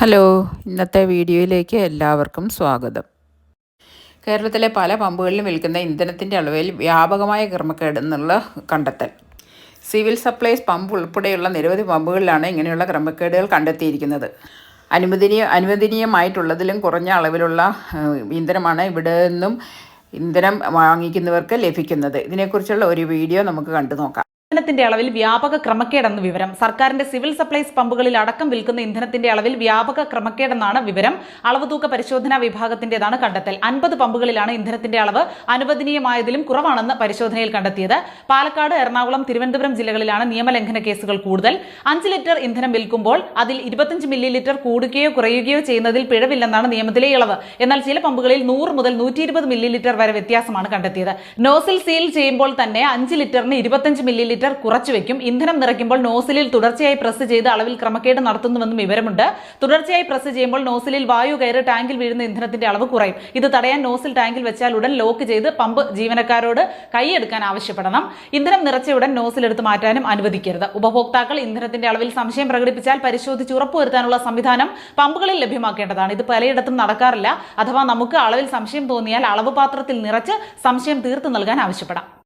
Hello ഇന്നത്തെ വീഡിയോയിലേക്ക് എല്ലാവർക്കും സ്വാഗതം. കേരളത്തിലെ പല പമ്പുകളിലും വിൽക്കുന്ന ഇന്ധനത്തിന്റെ അളവിൽ വ്യാപകമായ ക്രമക്കേട് എന്നുള്ള കണ്ടെത്തൽ. സിവിൽ സപ്ലൈസ് പമ്പ് ഉൾപ്പെടെയുള്ള നിരവധി പമ്പുകളിലാണ് ഇങ്ങനെയുള്ള ക്രമക്കേടുകൾ കണ്ടെത്തിയിരിക്കുന്നത്. അനുവദനീയ അനുവദനീയമായിട്ടുള്ളതിലും കുറഞ്ഞ അളവിലുള്ള ഇന്ധനമാണ് ഇവിടെ നിന്നും ഇന്ധനം വാങ്ങിക്കുന്നവർക്ക് ലഭിക്കുന്നത്. ഇതിനെക്കുറിച്ചുള്ള ഒരു വീഡിയോ നമുക്ക് കണ്ടു നോക്കാം. ഇന്ധനത്തിന്റെ അളവിൽ വ്യാപക ക്രമക്കേടെന്ന് വിവരം. സർക്കാരിന്റെ സിവിൽ സപ്ലൈസ് പമ്പുകളിൽ അടക്കം വിൽക്കുന്ന ഇന്ധനത്തിന്റെ അളവിൽ വ്യാപക ക്രമക്കേടെന്നാണ് വിവരം. അളവ് തൂക്ക പരിശോധനാ വിഭാഗത്തിന്റേതാണ് കണ്ടെത്തൽ. അൻപത് പമ്പുകളിലാണ് ഇന്ധനത്തിന്റെ അളവ് അനുവദനീയമായതിലും കുറവാണെന്ന് പരിശോധനയിൽ കണ്ടെത്തിയത്. പാലക്കാട് എറണാകുളം തിരുവനന്തപുരം ജില്ലകളിലാണ് നിയമലംഘന കേസുകൾ കൂടുതൽ. അഞ്ച് ലിറ്റർ ഇന്ധനം വിൽക്കുമ്പോൾ അതിൽ ഇരുപത്തിയഞ്ച് മില്ലി ലിറ്റർ കൂടുകയോ കുറയുകയോ ചെയ്യുന്നതിൽ പിഴവില്ലെന്നാണ് നിയമത്തിലെ ഇളവ്. എന്നാൽ ചില പമ്പുകളിൽ നൂറ് മുതൽ നൂറ്റി ഇരുപത് മില്ലി ലിറ്റർ വരെ വ്യത്യാസമാണ് കണ്ടെത്തിയത്. നോസിൽ സീൽ ചെയ്യുമ്പോൾ തന്നെ അഞ്ച് ലിറ്ററിന് ഇരുപത്തിയഞ്ച് മില്ലി ലിറ്റർ കുറച്ചു വെക്കും. ഇന്ധനം നിറയ്ക്കുമ്പോൾ നോസിലിൽ തുടർച്ചയായി പ്രസ് ചെയ്ത് അളവിൽ ക്രമക്കേട് നടത്തുന്നുവെന്നും വിവരമുണ്ട്. തുടർച്ചയായി പ്രസ് ചെയ്യുമ്പോൾ നോസിലിൽ വായു കയറി ടാങ്കിൽ വീഴുന്ന ഇന്ധനത്തിന്റെ അളവ് കുറയും. ഇത് തടയാൻ നോസിൽ ടാങ്കിൽ വെച്ചാൽ ഉടൻ ലോക്ക് ചെയ്ത് പമ്പ് ജീവനക്കാരോട് കൈയെടുക്കാൻ ആവശ്യപ്പെടണം. ഇന്ധനം നിറച്ച ഉടൻ നോസിലെടുത്ത് മാറ്റാനും അനുവദിക്കരുത്. ഉപഭോക്താക്കൾ ഇന്ധനത്തിന്റെ അളവിൽ സംശയം പ്രകടിപ്പിച്ചാൽ പരിശോധിച്ച് ഉറപ്പുവരുത്താനുള്ള സംവിധാനം പമ്പുകളിൽ ലഭ്യമാക്കേണ്ടതാണ്. ഇത് പലയിടത്തും നടക്കാറില്ല. അഥവാ നമുക്ക് അളവിൽ സംശയം തോന്നിയാൽ അളവ് പാത്രത്തിൽ നിറച്ച് സംശയം തീർത്തു നൽകാൻ ആവശ്യപ്പെടാം.